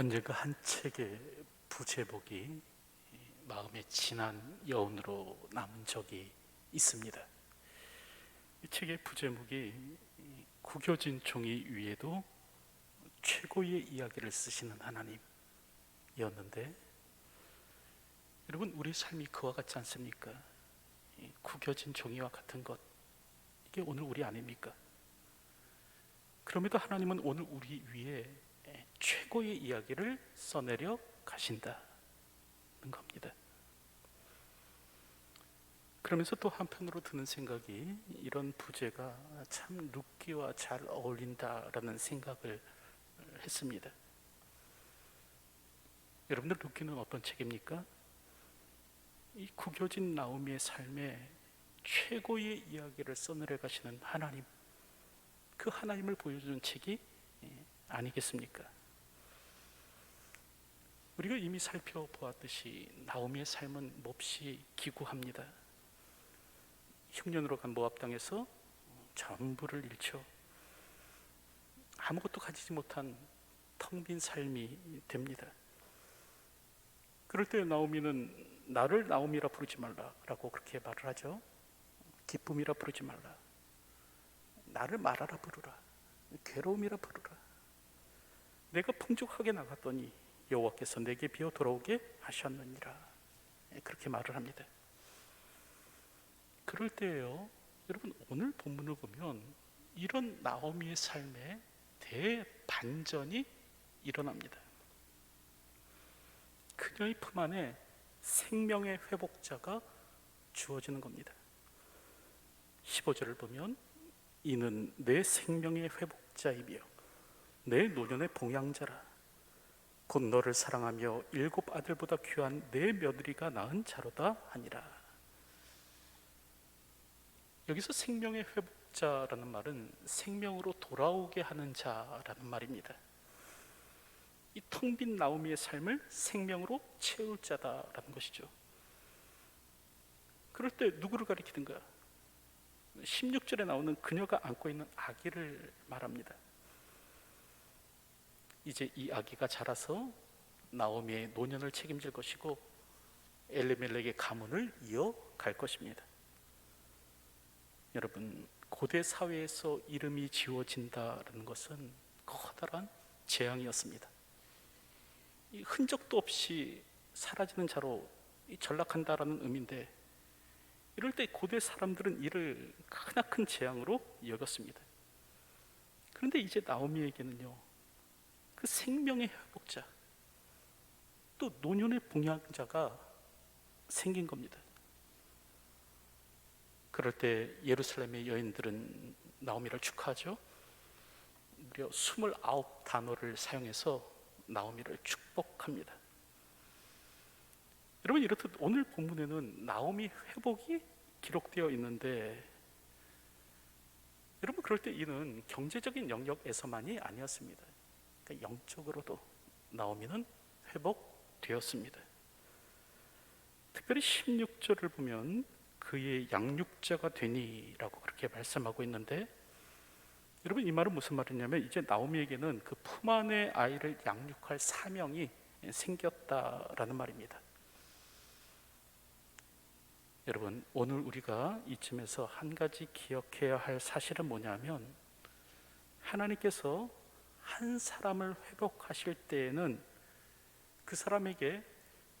언젠가 한 책의 부제목이 마음의 진한 여운으로 남은 적이 있습니다. 이 책의 부제목이 구겨진 종이 위에도 최고의 이야기를 쓰시는 하나님이었는데 여러분 우리 삶이 그와 같지 않습니까? 이 구겨진 종이와 같은 것 이게 오늘 우리 아닙니까? 그럼에도 하나님은 오늘 우리 위에 최고의 이야기를 써내려 가신다는 겁니다. 그러면서 또 한편으로 드는 생각이 이런 부제가 참 룻기와 잘 어울린다라는 생각을 했습니다. 여러분들 룻기는 어떤 책입니까? 이 구겨진 나오미의 삶에 최고의 이야기를 써내려 가시는 하나님, 그 하나님을 보여주는 책이 예, 아니겠습니까? 우리가 이미 살펴보았듯이 나오미의 삶은 몹시 기구합니다. 흉년으로 간 모압 땅에서 전부를 잃죠. 아무것도 가지지 못한 텅 빈 삶이 됩니다. 그럴 때 나오미는 나를 나오미라 부르지 말라라고 그렇게 말을 하죠. 기쁨이라 부르지 말라. 나를 말하라 부르라. 괴로움이라 부르라. 내가 풍족하게 나갔더니 여호와께서 내게 비어 돌아오게 하셨느니라. 예, 그렇게 말을 합니다. 그럴 때예요. 여러분 오늘 본문을 보면 이런 나오미의 삶에 대반전이 일어납니다. 그녀의 품 안에 생명의 회복자가 주어지는 겁니다. 15절을 보면 이는 내 생명의 회복자이며 내 노년의 봉양자라 곧 너를 사랑하며 일곱 아들보다 귀한 내 며느리가 낳은 자로다 하니라. 여기서 생명의 회복자라는 말은 생명으로 돌아오게 하는 자라는 말입니다. 이 텅 빈 나오미의 삶을 생명으로 채울 자다라는 것이죠. 그럴 때 누구를 가리키든가 16절에 나오는 그녀가 안고 있는 아기를 말합니다. 이제 이 아기가 자라서 나오미의 노년을 책임질 것이고 엘리멜렉의 가문을 이어갈 것입니다. 여러분 고대 사회에서 이름이 지워진다는 것은 커다란 재앙이었습니다. 이 흔적도 없이 사라지는 자로 전락한다라는 의미인데 이럴 때 고대 사람들은 이를 크나큰 재앙으로 여겼습니다. 그런데 이제 나오미에게는요 그 생명의 회복자 또 노년의 봉양자가 생긴 겁니다. 그럴 때 예루살렘의 여인들은 나오미를 축하하죠. 무려 29 단어를 사용해서 나오미를 축복합니다. 여러분 이렇듯 오늘 본문에는 나오미 회복이 기록되어 있는데 여러분 그럴 때 이는 경제적인 영역에서만이 아니었습니다. 그러니까 영적으로도 나오미는 회복되었습니다. 특별히 16절을 보면 그의 양육자가 되니라고 그렇게 말씀하고 있는데 여러분 이 말은 무슨 말이냐면 이제 나오미에게는 그 품 안의 아이를 양육할 사명이 생겼다라는 말입니다. 여러분 오늘 우리가 이쯤에서 한 가지 기억해야 할 사실은 뭐냐면 하나님께서 한 사람을 회복하실 때에는 그 사람에게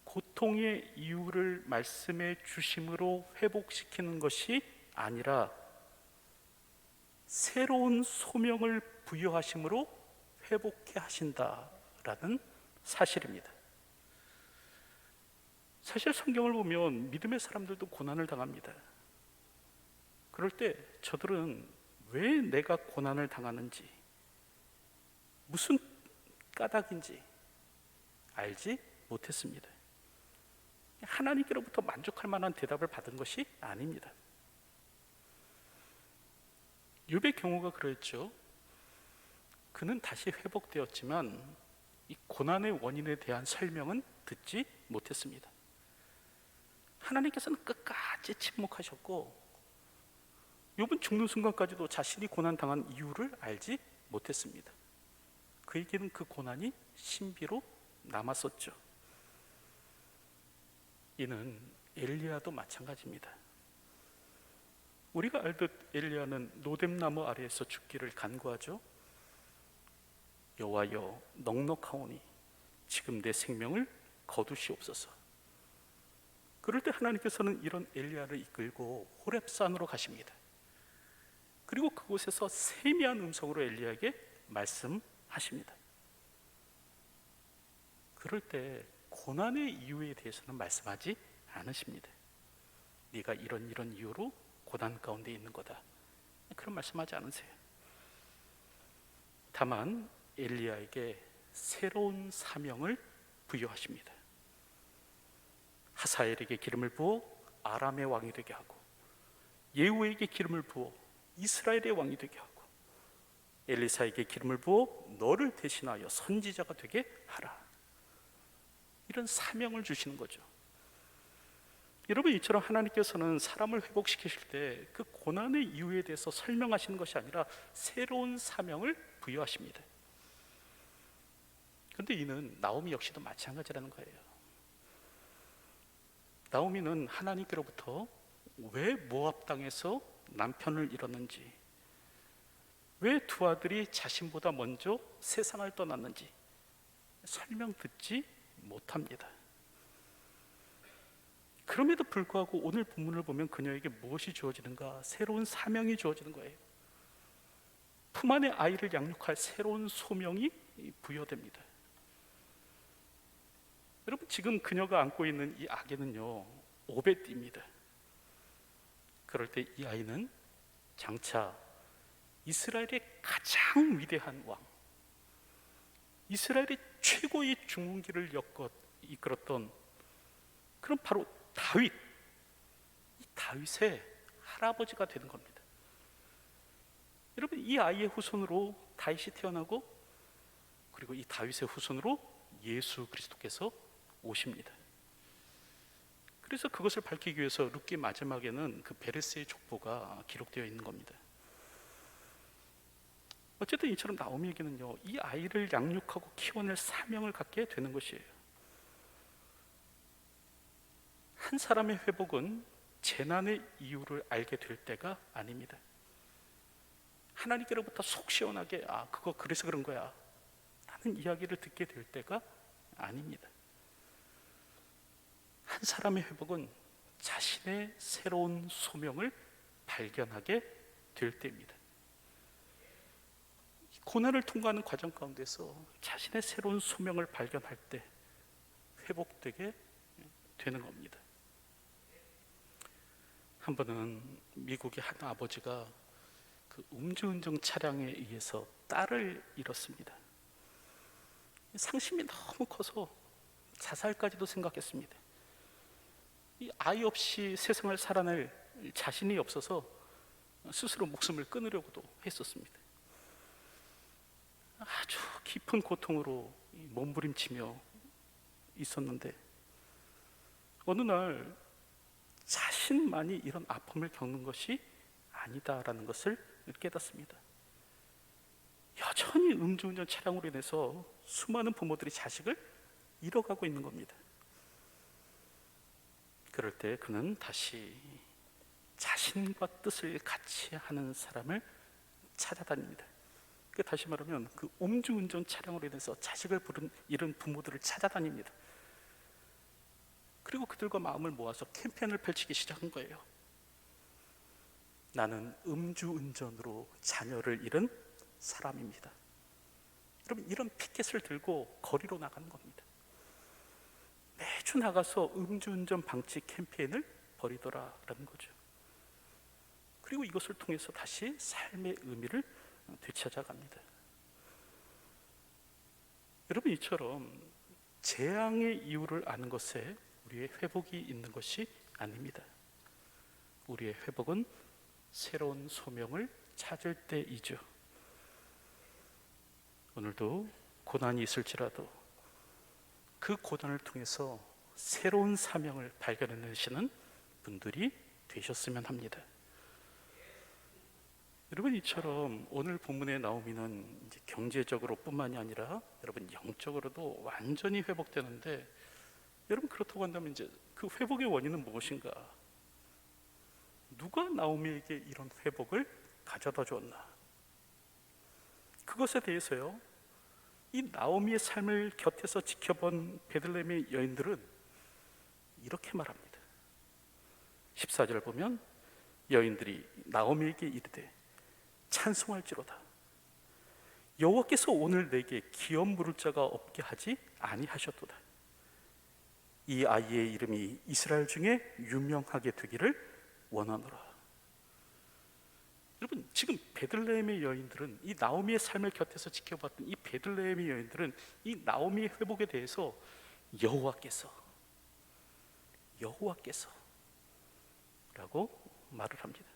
고통의 이유를 말씀해 주심으로 회복시키는 것이 아니라 새로운 소명을 부여하심으로 회복해 하신다라는 사실입니다. 사실 성경을 보면 믿음의 사람들도 고난을 당합니다. 그럴 때 저들은 왜 내가 고난을 당하는지, 무슨 까닭인지 알지 못했습니다. 하나님께로부터 만족할 만한 대답을 받은 것이 아닙니다. 욥의 경우가 그랬죠. 그는 다시 회복되었지만 이 고난의 원인에 대한 설명은 듣지 못했습니다. 하나님께서는 끝까지 침묵하셨고 욥은 죽는 순간까지도 자신이 고난 당한 이유를 알지 못했습니다. 그에게는 그 고난이 신비로 남았었죠. 이는 엘리야도 마찬가지입니다. 우리가 알듯 엘리야는 노뎀나무 아래에서 죽기를 간구하죠. 여호와여 넉넉하오니 지금 내 생명을 거두시옵소서. 그럴 때 하나님께서는 이런 엘리야를 이끌고 호렙산으로 가십니다. 그리고 그곳에서 세미한 음성으로 엘리야에게 말씀하십니다. 그럴 때 고난의 이유에 대해서는 말씀하지 않으십니다. 네가 이런 이런 이유로 고난 가운데 있는 거다. 그런 말씀하지 않으세요. 다만 엘리야에게 새로운 사명을 부여하십니다. 하사엘에게 기름을 부어 아람의 왕이 되게 하고 예후에게 기름을 부어 이스라엘의 왕이 되게 하고 엘리사에게 기름을 부어 너를 대신하여 선지자가 되게 하라. 이런 사명을 주시는 거죠. 여러분 이처럼 하나님께서는 사람을 회복시키실 때 그 고난의 이유에 대해서 설명하시는 것이 아니라 새로운 사명을 부여하십니다. 그런데 이는 나오미 역시도 마찬가지라는 거예요. 나오미는 하나님께로부터 왜 모압 땅에서 남편을 잃었는지, 왜 두 아들이 자신보다 먼저 세상을 떠났는지 설명 듣지 못합니다. 그럼에도 불구하고 오늘 본문을 보면 그녀에게 무엇이 주어지는가? 새로운 사명이 주어지는 거예요. 품 안에 아이를 양육할 새로운 소명이 부여됩니다. 여러분 지금 그녀가 안고 있는 이 아기는요 오벳입니다. 그럴 때 이 아이는 장차 이스라엘의 가장 위대한 왕, 이스라엘의 최고의 중흥기를 이끌었던 그런 바로 다윗, 이 다윗의 할아버지가 되는 겁니다. 여러분 이 아이의 후손으로 다윗이 태어나고 그리고 이 다윗의 후손으로 예수 그리스도께서 오십니다. 그래서 그것을 밝히기 위해서 룻기 마지막에는 그 베레스의 족보가 기록되어 있는 겁니다. 어쨌든 이처럼 나오미에게는요 이 아이를 양육하고 키워낼 사명을 갖게 되는 것이에요. 한 사람의 회복은 재난의 이유를 알게 될 때가 아닙니다. 하나님께로부터 속 시원하게 아 그거 그래서 그런 거야 하는 이야기를 듣게 될 때가 아닙니다. 한 사람의 회복은 자신의 새로운 소명을 발견하게 될 때입니다. 고난을 통과하는 과정 가운데서 자신의 새로운 소명을 발견할 때 회복되게 되는 겁니다. 한 번은 미국의 한 아버지가 그 음주운전 차량에 의해서 딸을 잃었습니다. 상심이 너무 커서 자살까지도 생각했습니다. 이 아이 없이 세상을 살아낼 자신이 없어서 스스로 목숨을 끊으려고도 했었습니다. 아주 깊은 고통으로 몸부림치며 있었는데 어느 날 자신만이 이런 아픔을 겪는 것이 아니다라는 것을 깨닫습니다. 여전히 음주운전 차량으로 인해서 수많은 부모들이 자식을 잃어가고 있는 겁니다. 그럴 때 그는 다시 자신과 뜻을 같이 하는 사람을 찾아다닙니다. 그 다시 말하면 그 음주운전 차량으로 인해서 자식을 부른 잃은 부모들을 찾아다닙니다. 그리고 그들과 마음을 모아서 캠페인을 펼치기 시작한 거예요. 나는 음주운전으로 자녀를 잃은 사람입니다. 여러분 이런 피켓을 들고 거리로 나가는 겁니다. 매주 나가서 음주운전 방지 캠페인을 벌이더라라는 거죠. 그리고 이것을 통해서 다시 삶의 의미를 되찾아갑니다. 여러분 이처럼 재앙의 이유를 아는 것에 우리의 회복이 있는 것이 아닙니다. 우리의 회복은 새로운 소명을 찾을 때이죠. 오늘도 고난이 있을지라도 그 고난을 통해서 새로운 사명을 발견해내시는 분들이 되셨으면 합니다. 여러분 이처럼 오늘 본문의 나오미는 이제 경제적으로뿐만이 아니라 여러분 영적으로도 완전히 회복되는데 여러분 그렇다고 한다면 이제 그 회복의 원인은 무엇인가? 누가 나오미에게 이런 회복을 가져다 줬나? 그것에 대해서요. 이 나오미의 삶을 곁에서 지켜본 베들레헴의 여인들은 이렇게 말합니다. 14절 보면 여인들이 나오미에게 이르되 찬송할지로다. 여호와께서 오늘 내게 기업 물을 자가 없게 하지 아니하셨도다. 이 아이의 이름이 이스라엘 중에 유명하게 되기를 원하노라. 여러분 지금 베들레헴의 여인들은 이 나오미의 삶을 곁에서 지켜봤던 이 베들레헴의 여인들은 이 나오미의 회복에 대해서 여호와께서 여호와께서 라고 말을 합니다.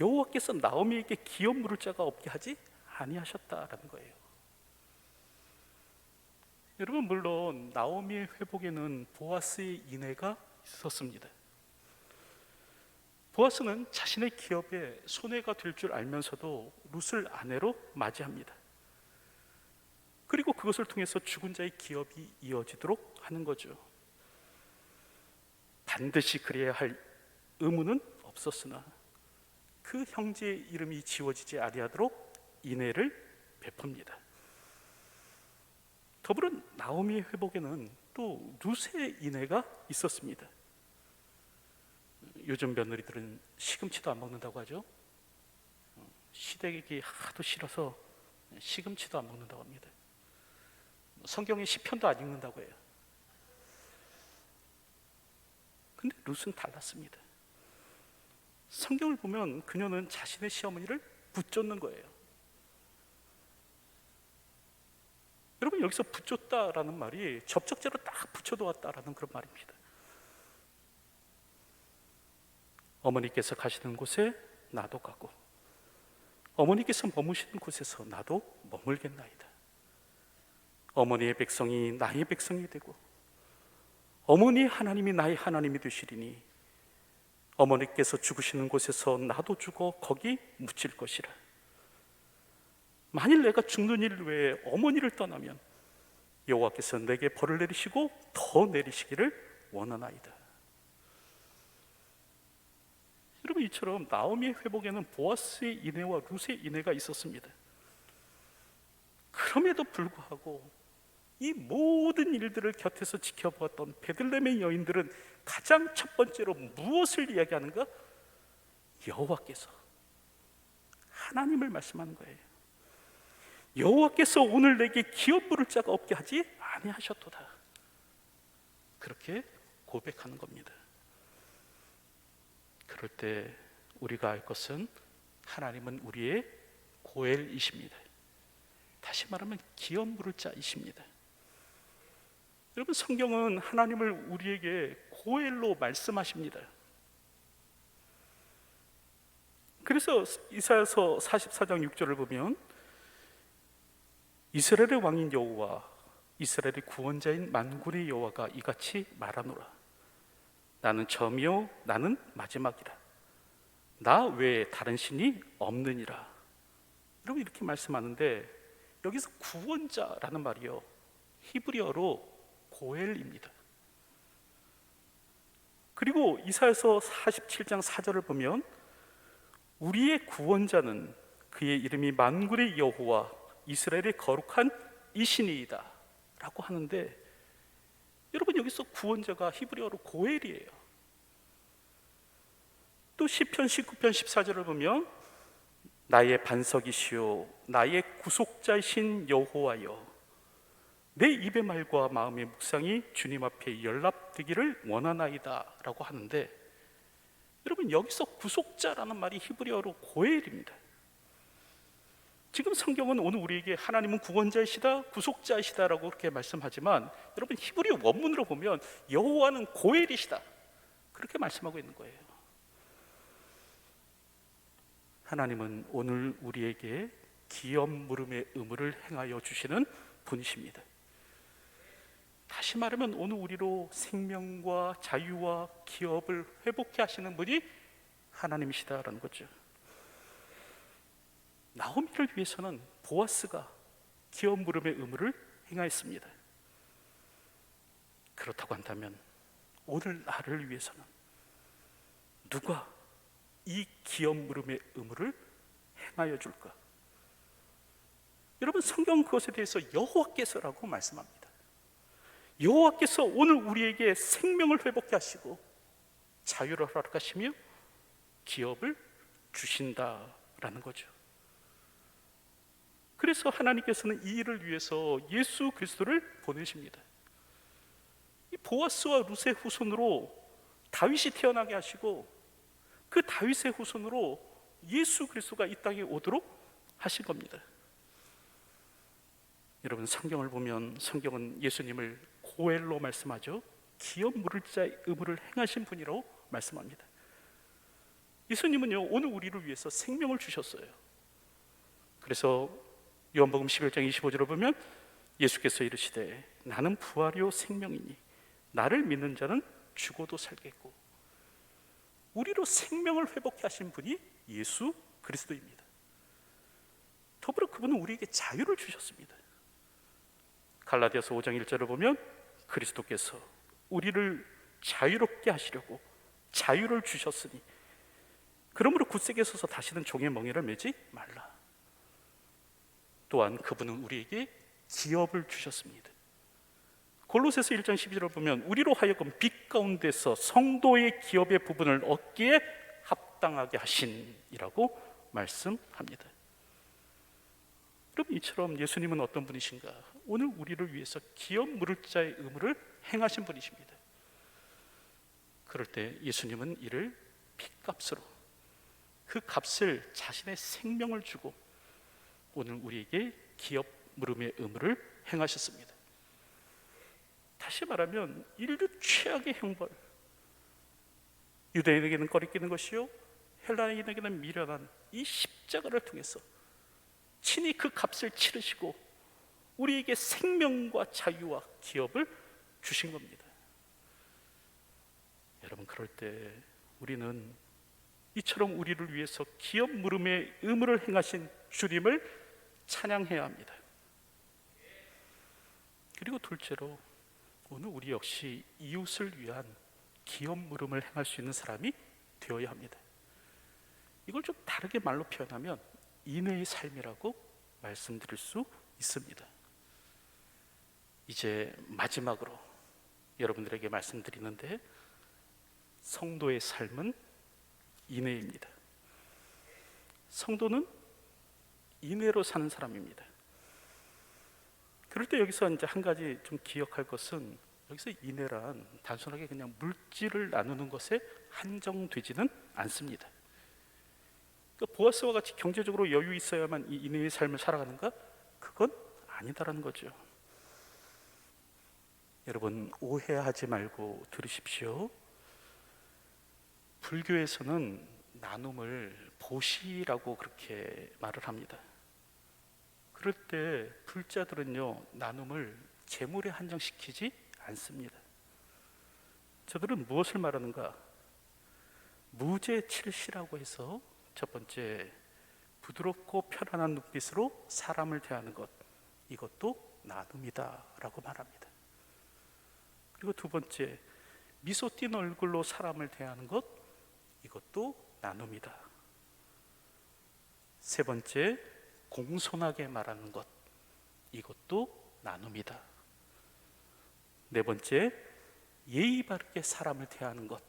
여호와께서 나오미에게 기업 물을 자가 없게 하지 아니하셨다라는 거예요. 여러분 물론 나오미의 회복에는 보아스의 인애가 있었습니다. 보아스는 자신의 기업에 손해가 될 줄 알면서도 룻을 아내로 맞이합니다. 그리고 그것을 통해서 죽은 자의 기업이 이어지도록 하는 거죠. 반드시 그래야 할 의무는 없었으나 그 형제의 이름이 지워지지 아니하도록 인애를 베풉니다. 더불어 나오미의 회복에는 또 룻의 인애가 있었습니다. 요즘 며느리들은 시금치도 안 먹는다고 하죠. 시댁이 하도 싫어서 시금치도 안 먹는다고 합니다. 성경에 시편도 안 읽는다고 해요. 근데 룻은 달랐습니다. 성경을 보면 그녀는 자신의 시어머니를 붙잡는 거예요. 여러분 여기서 붙였다라는 말이 접촉제로 딱 붙여놓았다라는 그런 말입니다. 어머니께서 가시는 곳에 나도 가고 어머니께서 머무시는 곳에서 나도 머물겠나이다. 어머니의 백성이 나의 백성이 되고 어머니의 하나님이 나의 하나님이 되시리니 어머니께서 죽으시는 곳에서 나도 죽어 거기 묻힐 것이라. 만일 내가 죽는 일 외에 어머니를 떠나면 여호와께서 내게 벌을 내리시고 더 내리시기를 원하나이다. 여러분 이처럼 나오미의 회복에는 보아스의 인애와 룻의 인애가 있었습니다. 그럼에도 불구하고 이 모든 일들을 곁에서 지켜보았던 베들레헴의 여인들은 가장 첫 번째로 무엇을 이야기하는가? 여호와께서 하나님을 말씀하는 거예요. 여호와께서 오늘 내게 기업 부를 자가 없게 하지 아니하셨도다. 그렇게 고백하는 겁니다. 그럴 때 우리가 알 것은 하나님은 우리의 고엘이십니다. 다시 말하면 기업 부를 자이십니다. 여러분 성경은 하나님을 우리에게 고엘로 말씀하십니다. 그래서 이사야서 44장 6절을 보면 이스라엘의 왕인 여호와 이스라엘의 구원자인 만군의 여호와가 이같이 말하노라. 나는 처음이요 나는 마지막이라. 나 외에 다른 신이 없느니라. 여러분 이렇게 말씀하는데 여기서 구원자라는 말이요 히브리어로 고엘입니다. 그리고 이사야서 47장 4절을 보면 우리의 구원자는 그의 이름이 만군의 여호와 이스라엘의 거룩한 이신이이다 라고 하는데 여러분 여기서 구원자가 히브리어로 고엘이에요. 또 시편 19편 14절을 보면 나의 반석이시요 나의 구속자이신 여호와여 내 입의 말과 마음의 묵상이 주님 앞에 연락되기를 원하나이다라고 하는데 여러분 여기서 구속자라는 말이 히브리어로 고엘입니다. 지금 성경은 오늘 우리에게 하나님은 구원자이시다, 구속자이시다라고 그렇게 말씀하지만 여러분 히브리 원문으로 보면 여호와는 고엘이시다 그렇게 말씀하고 있는 거예요. 하나님은 오늘 우리에게 기업 물음의 의무를 행하여 주시는 분이십니다. 다시 말하면 오늘 우리로 생명과 자유와 기업을 회복해 하시는 분이 하나님이시다라는 거죠. 나오미를 위해서는 보아스가 기업 물음의 의무를 행하였습니다. 그렇다고 한다면 오늘 나를 위해서는 누가 이 기업 물음의 의무를 행하여 줄까? 여러분 성경 그것에 대해서 여호와께서라고 말씀합니다. 여호와께서 오늘 우리에게 생명을 회복케 하시고 자유를 허락하시며 기업을 주신다라는 거죠. 그래서 하나님께서는 이 일을 위해서 예수 그리스도를 보내십니다. 이 보아스와 루세 후손으로 다윗이 태어나게 하시고 그 다윗의 후손으로 예수 그리스도가 이 땅에 오도록 하신 겁니다. 여러분 성경을 보면 성경은 예수님을 고엘로 말씀하죠. 기업 물을 자의 의무를 행하신 분이라고 말씀합니다. 예수님은요 오늘 우리를 위해서 생명을 주셨어요. 그래서 요한복음 11장 25절을 보면 예수께서 이르시되 나는 부활이요 생명이니 나를 믿는 자는 죽어도 살겠고 우리로 생명을 회복케 하신 분이 예수 그리스도입니다. 더불어 그분은 우리에게 자유를 주셨습니다. 갈라디아서 5장 1절을 보면 그리스도께서 우리를 자유롭게 하시려고 자유를 주셨으니 그러므로 굳세게 서서 다시는 종의 멍에를 매지 말라. 또한 그분은 우리에게 기업을 주셨습니다. 골로새서 1장 12절을 보면 우리로 하여금 빛 가운데서 성도의 기업의 부분을 얻기에 합당하게 하신이라고 말씀합니다. 여러분 이처럼 예수님은 어떤 분이신가? 오늘 우리를 위해서 기업 물을 자의 의무를 행하신 분이십니다. 그럴 때 예수님은 이를 핏값으로 그 값을 자신의 생명을 주고 오늘 우리에게 기업 물음의 의무를 행하셨습니다. 다시 말하면 인류 최악의 형벌 유대인에게는 꺼리끼는 것이요 헬라인에게는 미련한 이 십자가를 통해서 친히 그 값을 치르시고 우리에게 생명과 자유와 기업을 주신 겁니다. 여러분 그럴 때 우리는 이처럼 우리를 위해서 기업 물음의 의무를 행하신 주님을 찬양해야 합니다. 그리고 둘째로 오늘 우리 역시 이웃을 위한 기업 물음을 행할 수 있는 사람이 되어야 합니다. 이걸 좀 다르게 말로 표현하면 인내의 삶이라고 말씀드릴 수 있습니다. 이제 마지막으로 여러분들에게 말씀드리는데 성도의 삶은 인내입니다. 성도는 인내로 사는 사람입니다. 그럴 때 여기서 이제 한 가지 좀 기억할 것은 여기서 인내란 단순하게 그냥 물질을 나누는 것에 한정되지는 않습니다. 그러니까 보아스와 같이 경제적으로 여유 있어야만 이 인내의 삶을 살아가는가? 그건 아니다라는 거죠. 여러분 오해하지 말고 들으십시오. 불교에서는 나눔을 보시라고 그렇게 말을 합니다. 그럴 때 불자들은요 나눔을 재물에 한정시키지 않습니다. 저들은 무엇을 말하는가? 무제 칠시라고 해서 첫 번째 부드럽고 편안한 눈빛으로 사람을 대하는 것 이것도 나눔이다라고 말합니다. 그리고 두 번째 미소 띤 얼굴로 사람을 대하는 것 이것도 나눔이다. 세 번째 공손하게 말하는 것 이것도 나눔이다. 네 번째 예의 바르게 사람을 대하는 것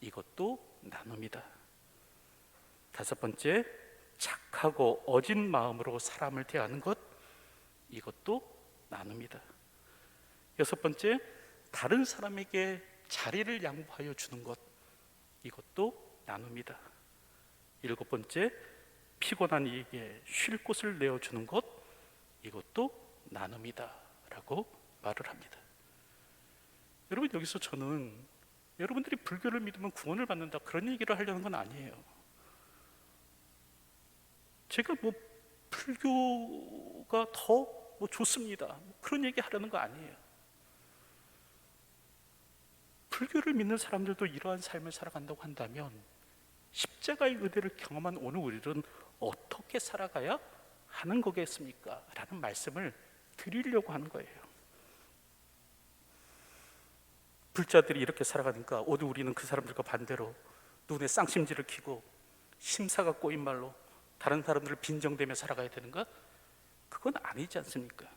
이것도 나눔이다. 다섯 번째 착하고 어진 마음으로 사람을 대하는 것 이것도 나눔이다. 여섯 번째 다른 사람에게 자리를 양보하여 주는 것 이것도 나눔이다. 일곱 번째 피곤한 이에게 쉴 곳을 내어 주는 것 이것도 나눔이다라고 말을 합니다. 여러분 여기서 저는 여러분들이 불교를 믿으면 구원을 받는다 그런 얘기를 하려는 건 아니에요. 제가 뭐 불교가 더 뭐 좋습니다. 뭐 그런 얘기 하려는 거 아니에요. 불교를 믿는 사람들도 이러한 삶을 살아간다고 한다면 십자가의 의대를 경험한 오늘 우리는 어떻게 살아가야 하는 거겠습니까? 라는 말씀을 드리려고 하는 거예요. 불자들이 이렇게 살아가니까 오늘 우리는 그 사람들과 반대로 눈에 쌍심지를 키고 심사가 꼬인 말로 다른 사람들을 빈정대며 살아가야 되는가? 그건 아니지 않습니까?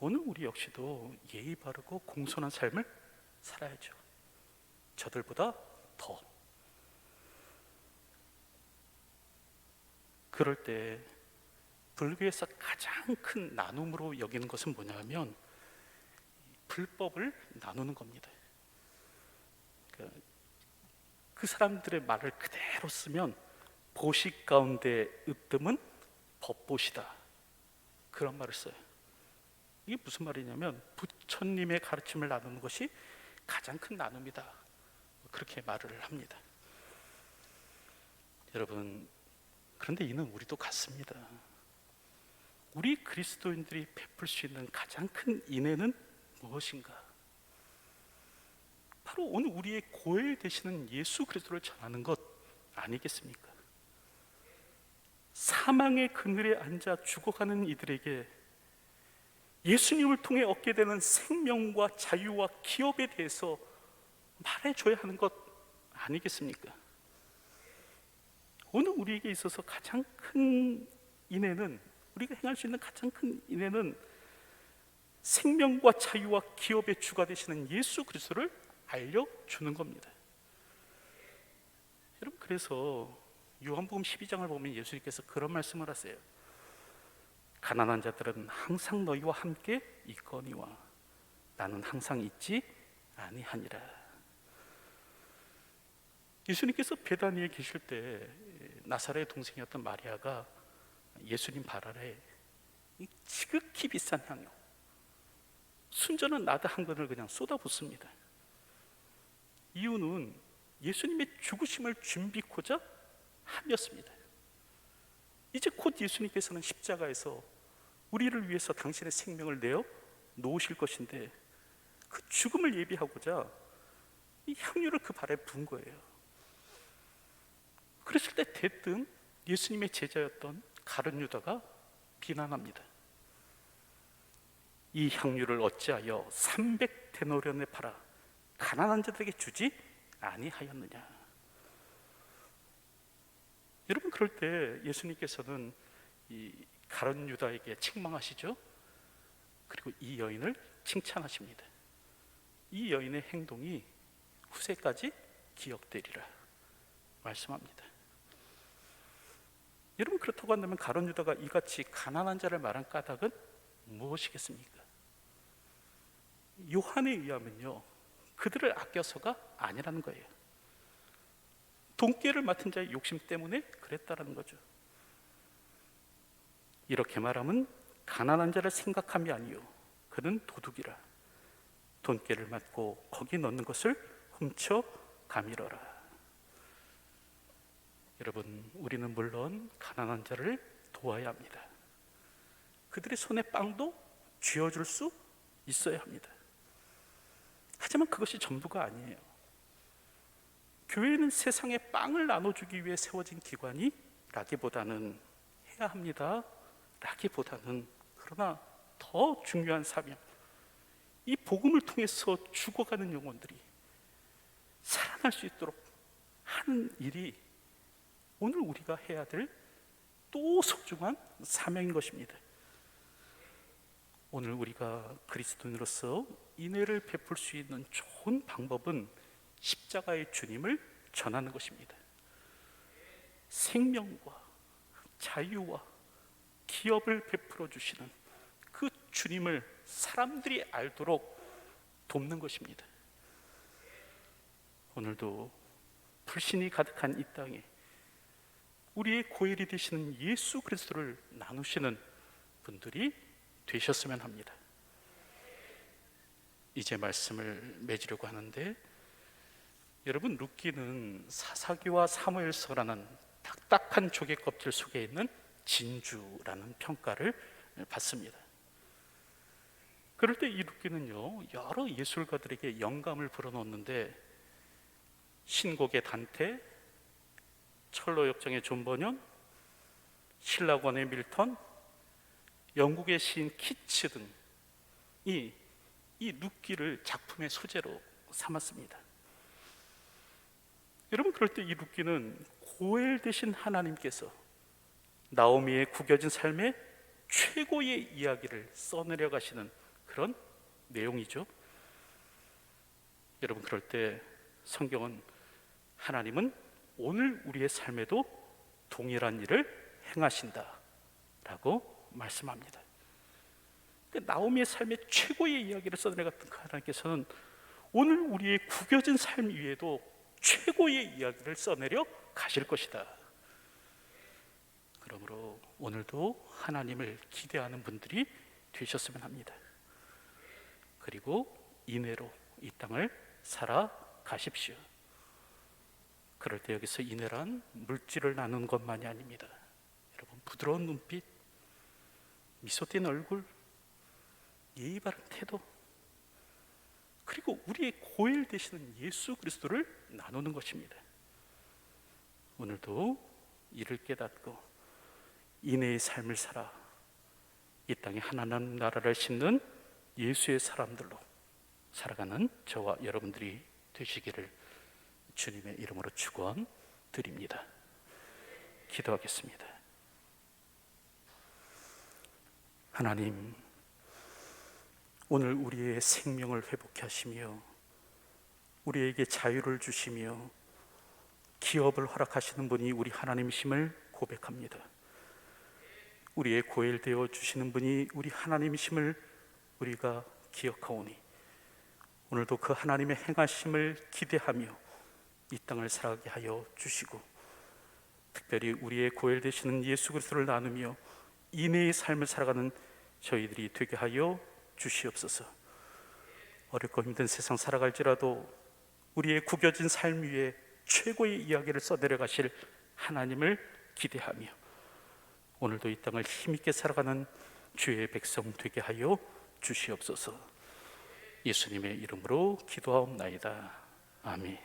오늘 우리 역시도 예의 바르고 공손한 삶을 살아야죠. 저들보다 더. 그럴 때 불교에서 가장 큰 나눔으로 여기는 것은 뭐냐면 불법을 나누는 겁니다. 그, 그 사람들의 말을 그대로 쓰면 보식 가운데 으뜸은 법보시다. 그런 말을 써요. 이게 무슨 말이냐면 부처님의 가르침을 나누는 것이 가장 큰 나눔이다. 그렇게 말을 합니다. 여러분, 그런데 이는 우리도 같습니다. 우리 그리스도인들이 베풀 수 있는 가장 큰 인애는 무엇인가? 바로 오늘 우리의 고엘 되시는 예수 그리스도를 전하는 것 아니겠습니까? 사망의 그늘에 앉아 죽어가는 이들에게 예수님을 통해 얻게 되는 생명과 자유와 기업에 대해서 말해줘야 하는 것 아니겠습니까? 오늘 우리에게 있어서 가장 큰 인애는 우리가 행할 수 있는 가장 큰 인애는 생명과 자유와 기업의 주가 되시는 예수 그리스도를 알려주는 겁니다. 여러분 그래서 요한복음 12장을 보면 예수님께서 그런 말씀을 하세요. 가난한 자들은 항상 너희와 함께 있거니와 나는 항상 있지 아니하니라. 예수님께서 베다니에 계실 때 나사렛 동생이었던 마리아가 예수님 발 아래 이 지극히 비싼 향유 순전한 나드 한 근을 그냥 쏟아붓습니다. 이유는 예수님의 죽으심을 준비코자 함이었습니다. 이제 곧 예수님께서는 십자가에서 우리를 위해서 당신의 생명을 내어 놓으실 것인데 그 죽음을 예비하고자 이 향유를 그 발에 부은 거예요. 그랬을 때 대뜸 예수님의 제자였던 가룟 유다가 비난합니다. 이 향유를 어찌하여 300 데노련에 팔아 가난한 자들에게 주지 아니하였느냐? 여러분 그럴 때 예수님께서는 이 가론 유다에게 책망하시죠. 그리고 이 여인을 칭찬하십니다. 이 여인의 행동이 후세까지 기억되리라 말씀합니다. 여러분 그렇다고 한다면 가론 유다가 이같이 가난한 자를 말한 까닭은 무엇이겠습니까? 요한에 의하면요 그들을 아껴서가 아니라는 거예요. 돈깨를 맡은 자의 욕심 때문에 그랬다라는 거죠. 이렇게 말하면 가난한 자를 생각함이 아니요 그는 도둑이라 돈깨를 맡고 거기 넣는 것을 훔쳐 가밀어라. 여러분, 우리는 물론 가난한 자를 도와야 합니다. 그들의 손에 빵도 쥐어줄 수 있어야 합니다. 하지만 그것이 전부가 아니에요. 교회는 세상에 빵을 나눠주기 위해 세워진 기관이 라기보다는 해야 합니다. 라기보다는 그러나 더 중요한 사명, 이 복음을 통해서 죽어가는 영혼들이 살아날 수 있도록 하는 일이 오늘 우리가 해야 될 또 소중한 사명인 것입니다. 오늘 우리가 그리스도인으로서 인애를 베풀 수 있는 좋은 방법은 십자가의 주님을 전하는 것입니다. 생명과 자유와 기업을 베풀어 주시는 그 주님을 사람들이 알도록 돕는 것입니다. 오늘도 불신이 가득한 이 땅에 우리의 고일이 되시는 예수 그리스도를 나누시는 분들이 되셨으면 합니다. 이제 말씀을 맺으려고 하는데 여러분 룻기는 사사기와 사무엘서라는 딱딱한 조개 껍질 속에 있는 진주라는 평가를 받습니다. 그럴 때 이 룻기는요 여러 예술가들에게 영감을 불어넣는데 신곡의 단테, 철로 역정의 존 버년, 신라권의 밀턴, 영국의 시인 키츠 등이 이 룻기를 작품의 소재로 삼았습니다. 여러분 그럴 때 이 룻기는 고엘 되신 하나님께서 나오미의 구겨진 삶의 최고의 이야기를 써내려 가시는 그런 내용이죠. 여러분 그럴 때 성경은 하나님은 오늘 우리의 삶에도 동일한 일을 행하신다라고 말씀합니다. 그 나오미의 삶의 최고의 이야기를 써내려갔던 그 하나님께서는 오늘 우리의 구겨진 삶 위에도 최고의 이야기를 써내려 가실 것이다. 그러므로 오늘도 하나님을 기대하는 분들이 되셨으면 합니다. 그리고 인내로 이 땅을 살아가십시오. 그럴 때 여기서 인내란 물질을 나누는 것만이 아닙니다. 여러분 부드러운 눈빛, 미소 띤 얼굴, 예의 바른 태도, 그리고 우리의 고일 되시는 예수 그리스도를 나누는 것입니다. 오늘도 이를 깨닫고 인내의 삶을 살아 이 땅에 하나님 나라를 심는 예수의 사람들로 살아가는 저와 여러분들이 되시기를 주님의 이름으로 축원 드립니다. 기도하겠습니다. 하나님, 오늘 우리의 생명을 회복케 하시며 우리에게 자유를 주시며 기업을 허락하시는 분이 우리 하나님이심을 고백합니다. 우리의 고일되어 주시는 분이 우리 하나님이심을 우리가 기억하오니 오늘도 그 하나님의 행하심을 기대하며 이 땅을 살아가게 하여 주시고 특별히 우리의 고일 되시는 예수 그리스도를 나누며 인내의 삶을 살아가는 저희들이 되게 하여 주시옵소서. 어렵고 힘든 세상 살아갈지라도 우리의 구겨진 삶 위에 최고의 이야기를 써내려 가실 하나님을 기대하며 오늘도 이 땅을 힘있게 살아가는 주의 백성 되게 하여 주시옵소서. 예수님의 이름으로 기도하옵나이다. 아멘.